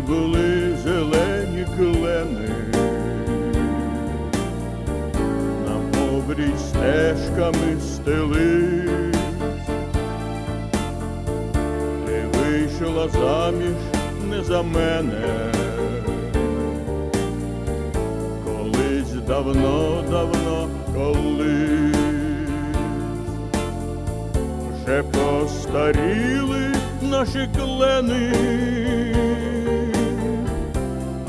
були зелені клени, на обрій стежками стелись, ти вийшла заміж не за мене. Колись давно, давно, колись. Вже постаріли наші клени,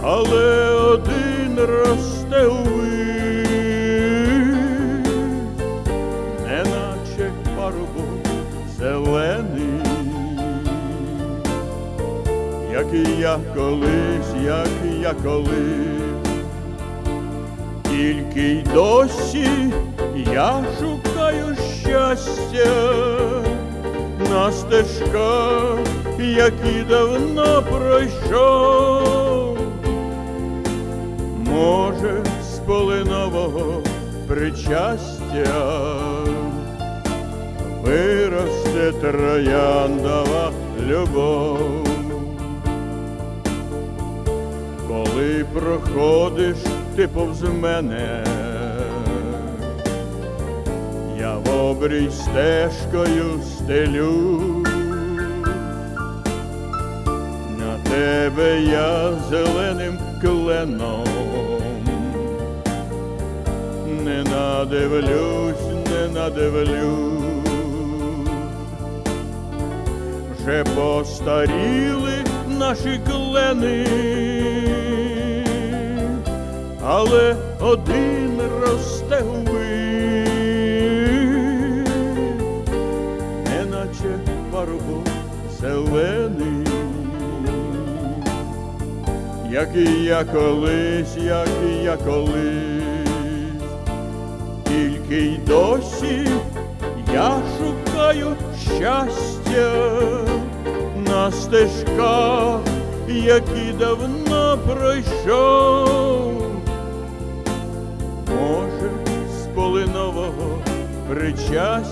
але один росте увись, неначе парубок зелений, як і я колись, як і я колись. Тільки й досі я шукаю щастя на стежках, які давно пройшов. Причастя. Виросте трояндова любов. Коли проходиш ти повз мене, я в обрій стежкою стелю, на тебе я зеленим кленом, не надивлюсь, не надивлюсь. Вже постаріли наші клени, але один росте увись, неначе парубок зелений, як і я колись, як і я колись, й досі я шукаю щастя на стежках, які давно пройшов. Може, з полинового причастя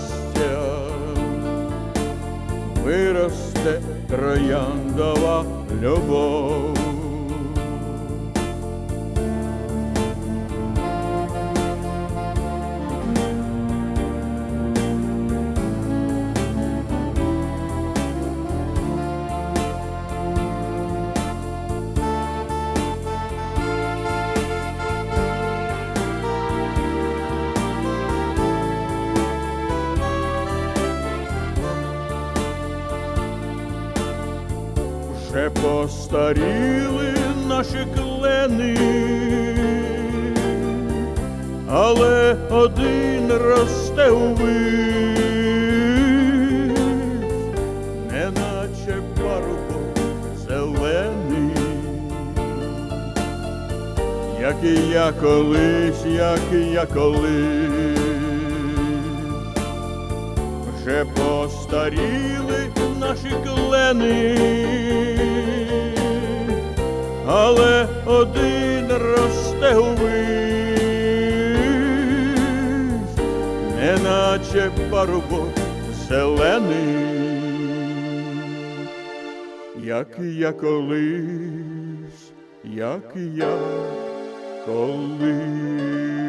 виросте трояндова любов. Вже постаріли наші клени, але один росте увись, неначе парубок зелений, як і я колись, як і я колись. Вже постаріли наші клени, але один росте увись, неначе парубок зелений, як і я колись, як і я колись.